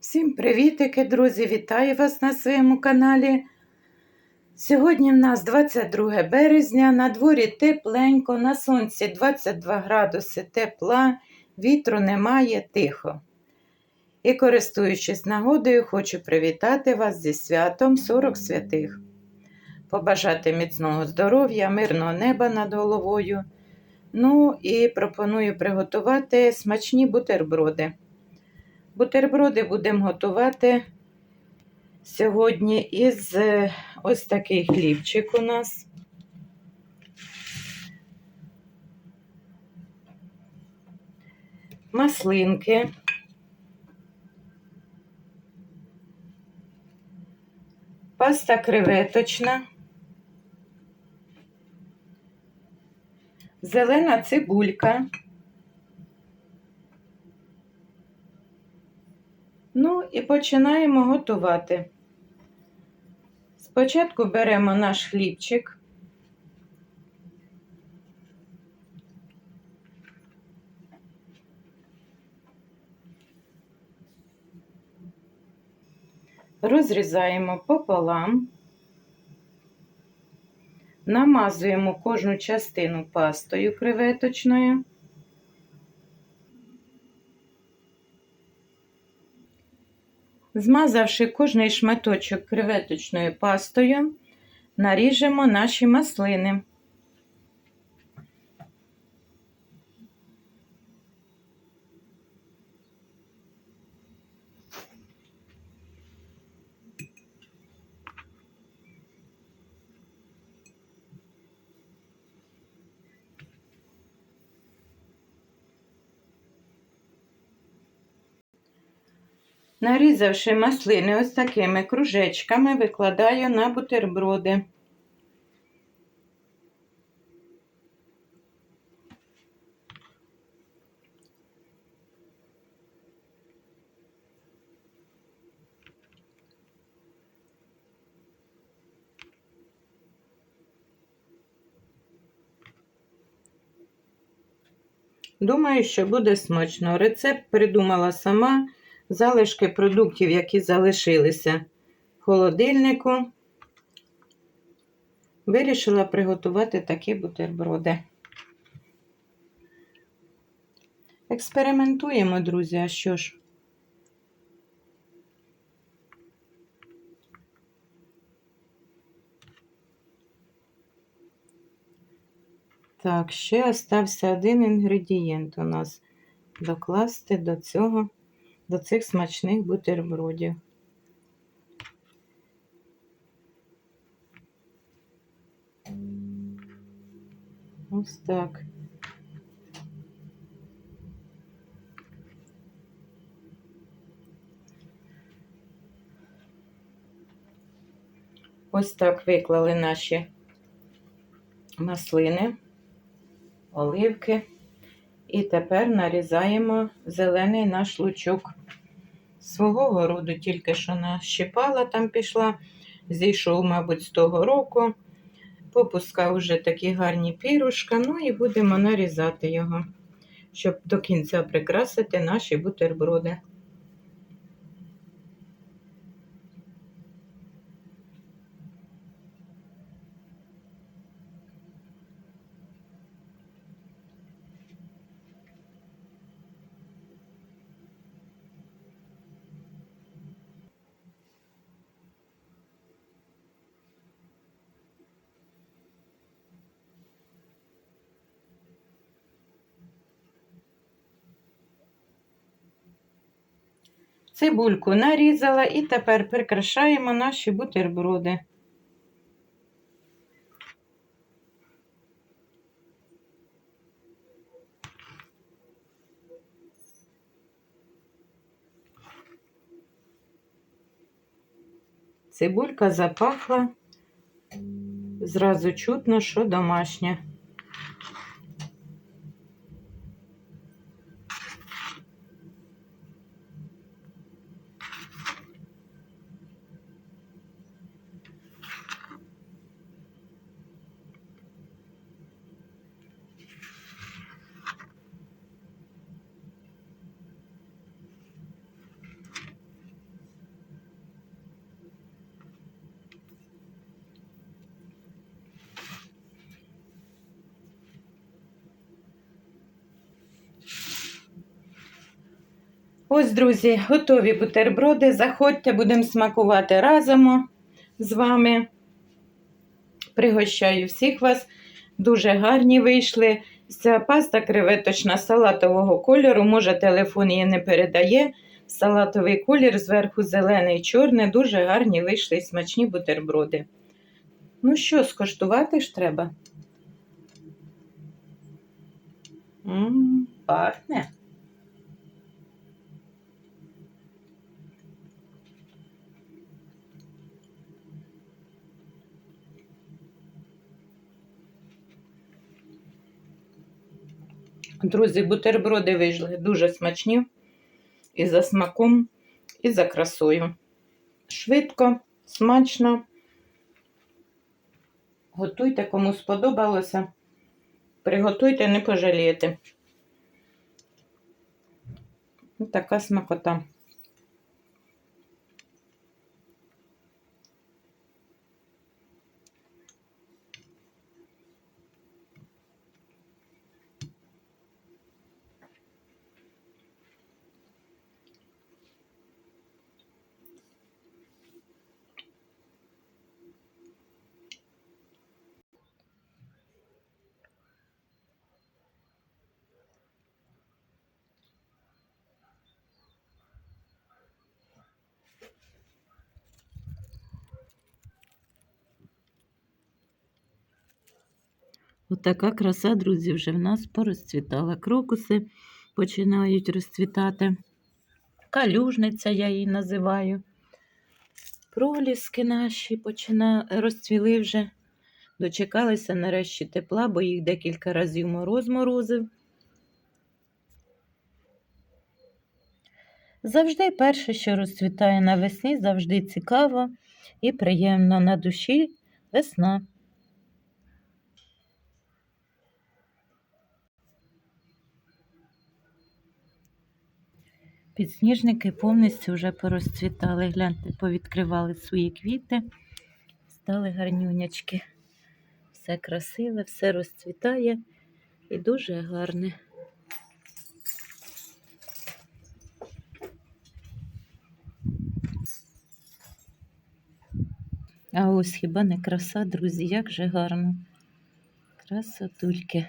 Всім привітики, друзі! Вітаю вас на своєму каналі. Сьогодні в нас 22 березня, на дворі тепленько, на сонці 22 градуси тепла, вітру немає, тихо. І, користуючись нагодою, хочу привітати вас зі святом 40 святих, побажати міцного здоров'я, мирного неба над головою. Ну і пропоную приготувати смачні бутерброди. Бутерброди будемо готувати сьогодні із е, ось такий хлібчик у нас. Маслинки. Паста креветочна. Зелена цибулька. Ну і починаємо готувати. Спочатку беремо наш хлібчик. Розрізаємо пополам, намазуємо кожну частину пастою креветочною. Змазавши кожний шматочок креветочною пастою, наріжемо наші маслини. Нарізавши маслини ось такими кружечками, викладаю на бутерброди. Думаю, що буде смачно. Рецепт придумала сама залишки продуктів, які залишилися в холодильнику. Вирішила приготувати такі бутерброди. Експериментуємо, друзі, а що ж? Так, ще остався один інгредієнт у нас докласти до цього до цих смачних бутербродів. Ось так. Ось так виклали наші маслини, оливки. І тепер нарізаємо зелений наш лучок. Свого городу тільки що нащипала, там пішла, зійшов, мабуть, з того року. Попускав вже такі гарні пірушка, ну і будемо нарізати його, щоб до кінця прикрасити наші бутерброди. Цибульку нарізала і тепер прикрашаємо наші бутерброди. Цибулька запахла, зразу чутно, що домашня. Ось, друзі, готові бутерброди. Заходьте, будемо смакувати разом з вами. Пригощаю всіх вас. Дуже гарні вийшли. Ця паста креветочна салатового кольору. Може, телефон її не передає. Салатовий колір, зверху зелений, чорний. Дуже гарні вийшли і смачні бутерброди. Ну що, скоштувати ж треба? М, пахне. Друзі, бутерброди вийшли дуже смачні і за смаком, і за красою. Швидко, смачно. Готуйте, кому сподобалося. Приготуйте, не пожалієте. Така смакота. Отака краса, друзі, вже в нас порозцвітала. Крокуси починають розцвітати. Калюжниця я її називаю. Проліски наші почина... розцвіли вже. Дочекалися нарешті тепла, бо їх декілька разів мороз морозив. Завжди перше, що розцвітає навесні, завжди цікаво і приємно на душі весна. Підсніжники повністю вже порозцвітали. Гляньте, повідкривали свої квіти, стали гарнюнячки. Все красиве, все розцвітає і дуже гарне. А ось хіба не краса, друзі, як же гарно. Красотульки.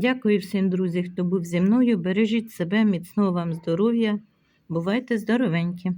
Дякую всім, друзі, хто був зі мною. Бережіть себе, міцного вам здоров'я. Бувайте здоровенькі!